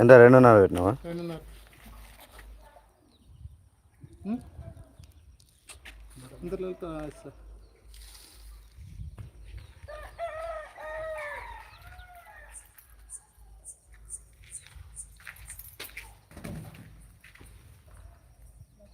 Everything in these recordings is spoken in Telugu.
ఎంత? రెండున్నర పెట్టినావా? రెండున్నర. సార్?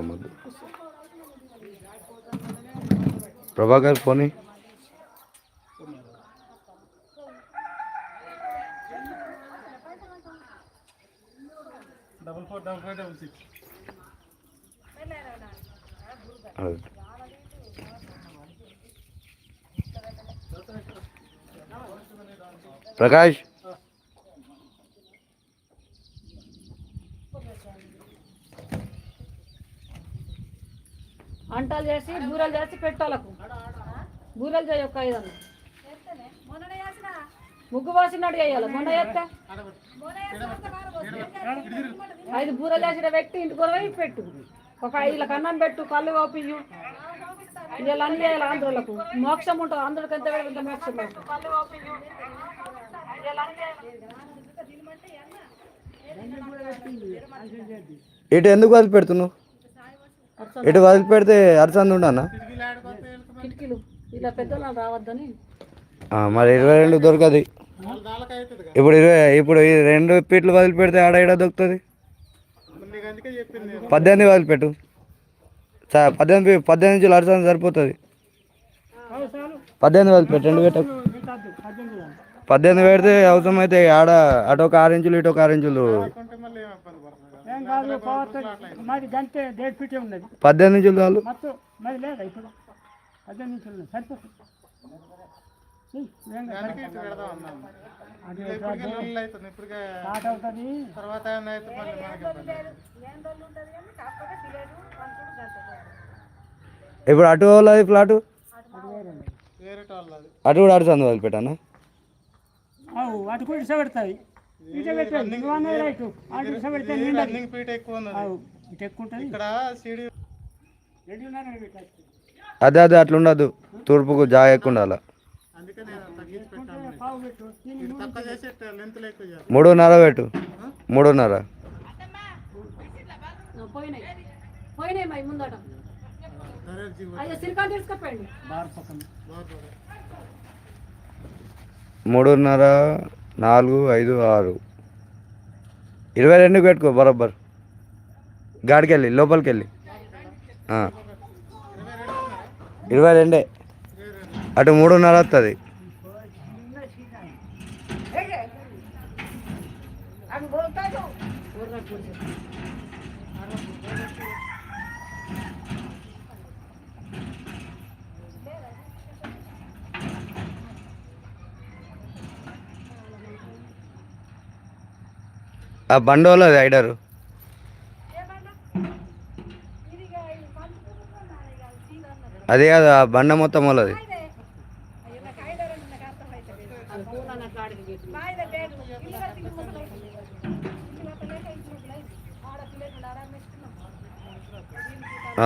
మొద్దు ప్రభాకర్ పోనీ. ప్రకాష్. అంటాలు చేసి బూరలు చేసి పెట్టాలకు. బూరలు చేయ ఒక ఐదు వందలు. ముగ్గు పోసినాడు చేయాలి. మొన్న చేస్తే? ఐదు బూరలు చేసిన పెట్టి ఇంటి కూర పెట్టు. ఒక ఐదు కన్నం పెట్టు కళ్ళు ఓపియు ఇలా అన్ని చేయాలి ఆంధ్రులకు. మోక్షం ఉంటుంది. ఆంధ్రులకు ఎంత వేడుకుంటే మోక్షం ఇటు ఎందుకు వదిలి పెడుతున్నావు ఇటు వదిలి పెడితే అరసంది ఉండనా? కిటికీలు. ఇలా పెద్దలు రావద్దని. మరి ఇరవై రెండు దొరకదు. ఇప్పుడు ఇరవై ఇప్పుడు ఈ రెండు పీట్లు వదిలి పెడితే ఆడ ఈడ దొరుకుతుంది? పద్దెనిమిది వదిలిపెట్టు పద్దెనిమిది పద్దెనిమిది నుంచి అరసంది సరిపోతుంది. పద్దెనిమిది వదిలిపెట్టు రెండు పెట్టకు. పద్దెనిమిది పెడితే అవసరం అయితే ఆడ అటు ఒక ఆరు ఇంచులు ఇటు ఒక ఆరు ఇంచులు ఏం కాదు మాది గంటే డేట్ ఫిటే ఉన్నది. పద్దెనిమిది మొత్తం మాది లేదా ఇప్పుడు? పద్దెనిమిది సరిపోతుంది. స్టార్ట్ అవుతుంది. తర్వాత ఇప్పుడు అటు వాళ్ళది వాళ్ళది అటు? కూడా అరసంది వదిలిపెట్టానా? అవు అటు కూడా ఇస రన్నింగ్ ఎక్కువ ఉన్నది. ఎక్కువ ఉంటుంది. ఇక్కడ సీడీ అదే అదే అట్లా ఉండదు తూర్పుకు జాగ ఎక్కువ ఉండాలి ఎక్కువ చేయాలి. మూడున్నర పెట్టు. మూడున్నర. మూడున్నర. నాలుగు ఐదు ఆరు. ఇరవై రెండుకి పెట్టుకో బరాబర్. గాడికి వెళ్ళి లోపలికి వెళ్ళి ఇరవై రెండే. అటు మూడున్నర వస్తుంది ఆ బండోలో రైడరు. అదే కాదు ఆ బండ మొత్తం వాళ్ళది.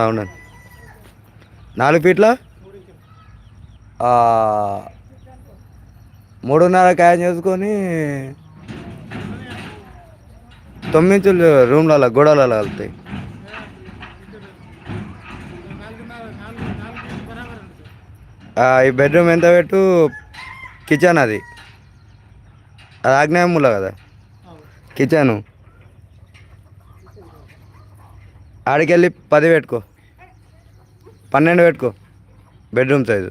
అవునండి నాలుగు ఫీట్ల? మూడున్నర ఖాయం చేసుకొని తొమ్మిది రూమ్లలో గోడలలో వెళ్తాయి. ఈ బెడ్రూమ్ ఎంత పెట్టు? కిచెన్ అది. అది ఆగ్నేయముల కదా. కిచెను. ఆడికెళ్ళి పది పెట్టుకో. పన్నెండు పెట్టుకో. Bedroom size.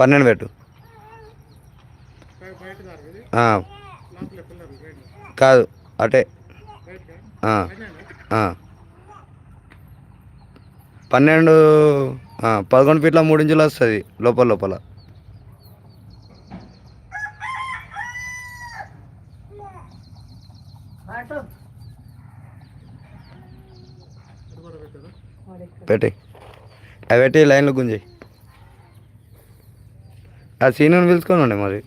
పన్నెండు పెట్టు బయ- బయట దారి ఇది ఆ, లోపల పిల్లలు బయట కాదు అటే. పన్నెండు పదకొండు ఫీట్ల మూడు ఇంచులు వస్తుంది లోపల లోపల. పెట్టి అవి పెట్టి లైన్లో గుంజి ఆ సీనుని పిలుచుకొని ఉండే మరి.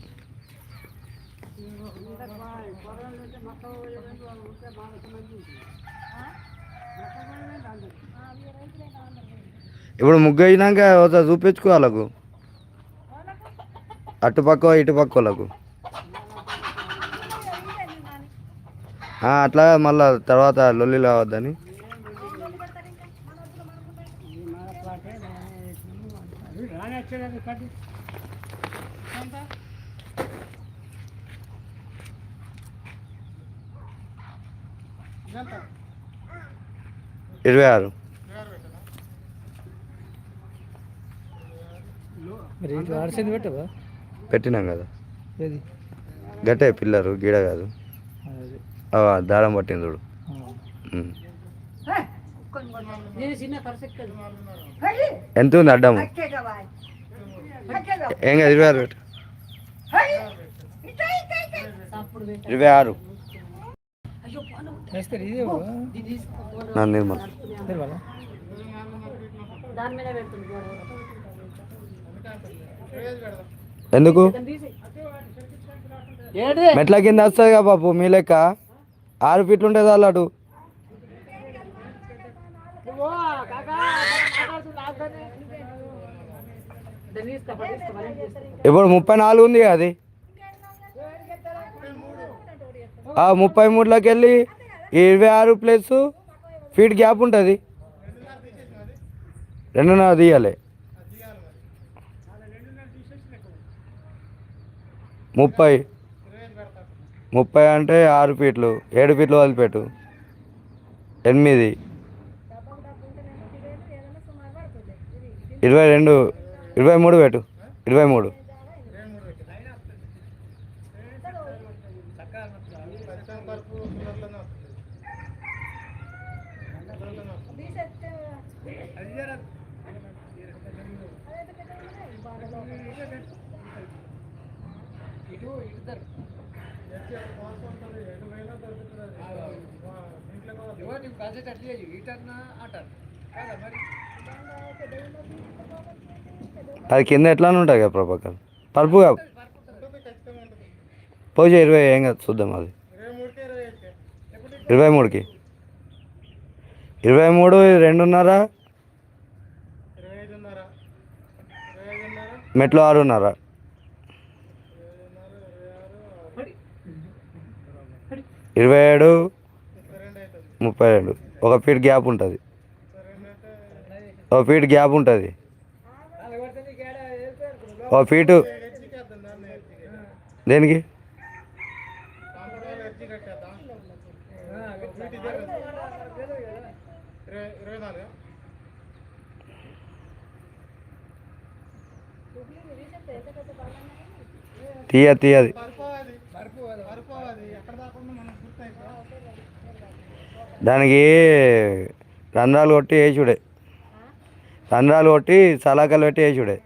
ఇప్పుడు ముగ్గు అయినాక చూపించుకో వాళ్ళకు. అటుపక్క ఇటుపక్క వాళ్ళకు. అట్లా మళ్ళా తర్వాత లొల్లి రావద్దని రాని కట్టి ఇదంతా ఇరవై ఆరు పెట్టినాం కదా. ఏది? గట్టే పిల్లరు గీడ కాదు. ఆ, దారం పట్టింది చూడు. ఎంత ఉంది అడ్డము ఏం కాదు ఇరవై ఆరు పెట్ట ఇరవై ఆరు అయ్యో పాలు వేస్తారు ఇదే ఇది తీసుకో నా నిర్మల్ ఎందుకు. మెట్ల కింద వస్తుంది కదా బాబు మీ లెక్క. ఆరు ఫీట్లు ఉంటుంది తీసుకో. ఇప్పుడు ముప్పై నాలుగు ఉంది కదా అది. ఆ ముప్పై మూడులోకి వెళ్ళి ఈ ఇరవై ఆరు ప్లస్ ఫీట్ గ్యాప్ ఉంటుంది. రెండున్నర తీయాలి. ముప్పై. ముప్పై అంటే ఆరు ఫీట్లు. ఏడు ఫీట్లు వదిలిపెట్టు. ఎనిమిది. ఇరవై రెండు. ఇరవై మూడు పెట్టు. ఇరవై మూడు. అది కింద ఎట్లా ఉంటుంది కదా ప్రభాకర్. పరుపుగా పోయి ఇరవై ఏం కాదు చూద్దాం అది. ఇరవై మూడుకి. ఇరవై మూడు రెండున్నర. మెట్లు ఆరున్నర. ఇరవై ఏడు. ముప్పై రెండు. ఒక ఫీట్ గ్యాప్ ఉంటుంది. ఒక ఫీట్ గ్యాప్ ఉంటుంది. ఒక ఫీటు దేనికి? తీయ తీయది కట్టేద్దాం వీటి ఇదే కదా. ఇరవై ఇరవై నాలుగు తీయ తీయది పరుపోవాలి పరుపోవాలి ఎక్కడ దాకుండా మనం గుర్తయితే దానికి రంధ్రాలు కొట్టి వేసుడే రంధ్రాలు కొట్టి సలాకలు పెట్టి వేసుడే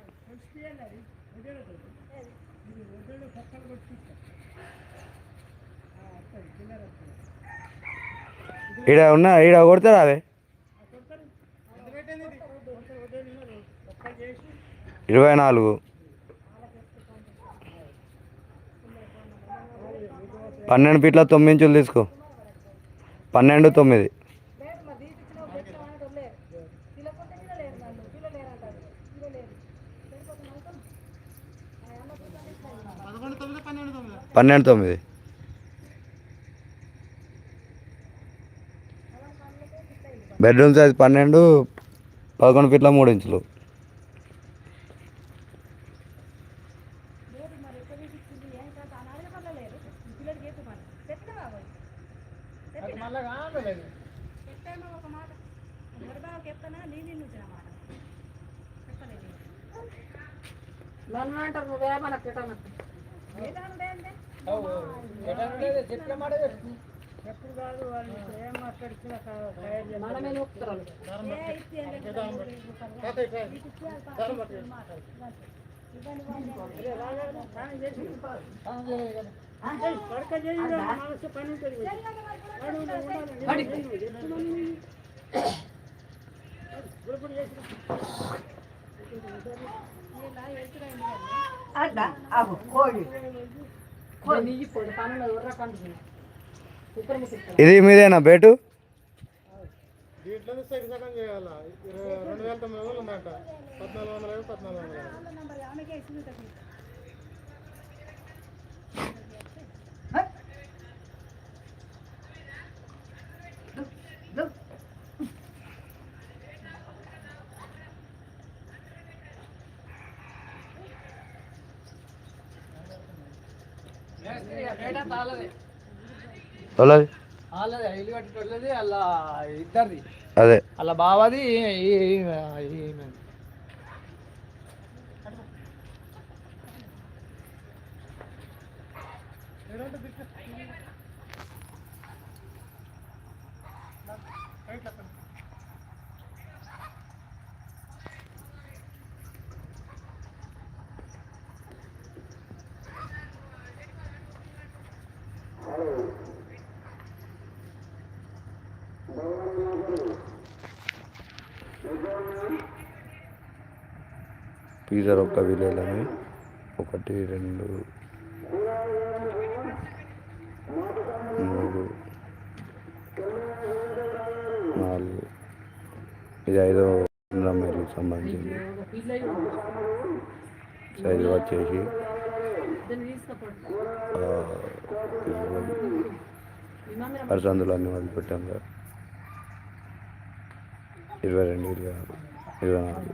ఈడ ఉన్నా ఈడ కొడతారా అవే? ఇరవై నాలుగు. పన్నెండు ఫీట్ల తొమ్మిది ఇంచులు తీసుకో. పన్నెండు తొమ్మిది. పన్నెండు తొమ్మిది. బెడ్రూమ్ సైజ్ పన్నెండు పదకొండు ఫీట్ల మూడు ఇంచులు. పడక చేయి మనసు పని ఉంటుంది వాడు ఉండాలి. చెప్తున్నాను. ఇది మీదేనా బేటు దీంట్లో సగం సగం చేయాల ఇరవై- రెండు వేల తొమ్మిది వందలు ఉందంట పద్నాలుగు వందల యాభై పద్నాలుగు వందల యాభై అదే. అలా బావది ఈ- ఒక్క విలేలని ఒకటి రెండు మూడు నాలుగు. ఇది ఐదో మైలుకి సంబంధించింది. సైజు వచ్చేసి అరసందులు అన్ని వదిలి పెట్టాం కదా. ఇరవై రెండు ఇరవై ఇరవై నాలుగు.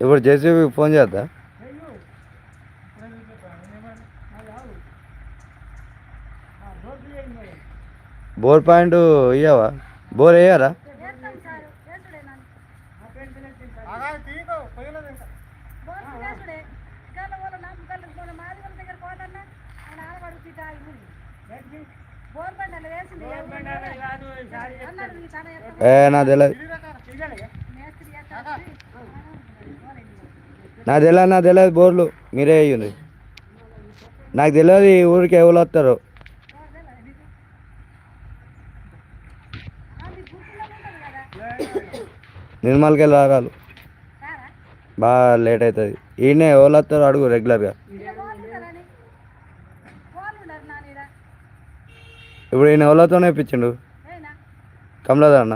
ఇప్పుడు జేసీబీ ఫోన్ చేద్దా? బోర్ పాయింట్ ఇయ్యవా? బోర్ వేయరా? ఏ నా తెలియదు నా తెలియదు నా తెలియదు బోర్లు మీరే అయ్యింది నాకు తెలియదు ఈ ఊరికి ఎవరు వస్తారు. నిర్మల్కి వెళ్ళి రారాలు. బాగా లేట్ అవుతుంది. ఈయనే ఎవరు వస్తారు అడుగు రెగ్యులర్గా ఇప్పుడు ఈయన ఎవరితోనే ఇప్పించిండు? కమలాదర్ అన్న.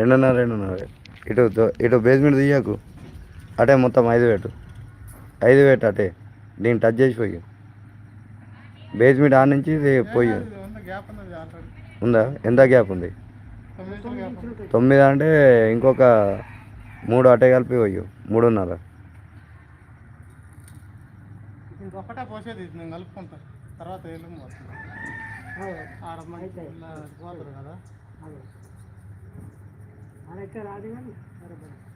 రెండున్నర రెండున్నర. ఇటు ఇటు బేస్మెంట్ తీయకు. అటే మొత్తం ఐదు పెట్టు. ఐదు పెట్టు అటే. దీన్ని టచ్ చేసి పోయి. బేస్మెంట్ ఆ నుంచి ఇది పోయి. ఉంది? ఎంత గ్యాప్ ఉంది? తొమ్మిది ఇంచుల గ్యాప్ ఉంది తొమ్మిది అంటే ఇంకొక మూడు అటే కలిపి పోయి. మూడున్నర. ఇది ఒక్కటే పోసేది నేను కలుపుకుంటా. తర్వాత పోతుంది ఆడ మంచి ఇలా పోతారు కదా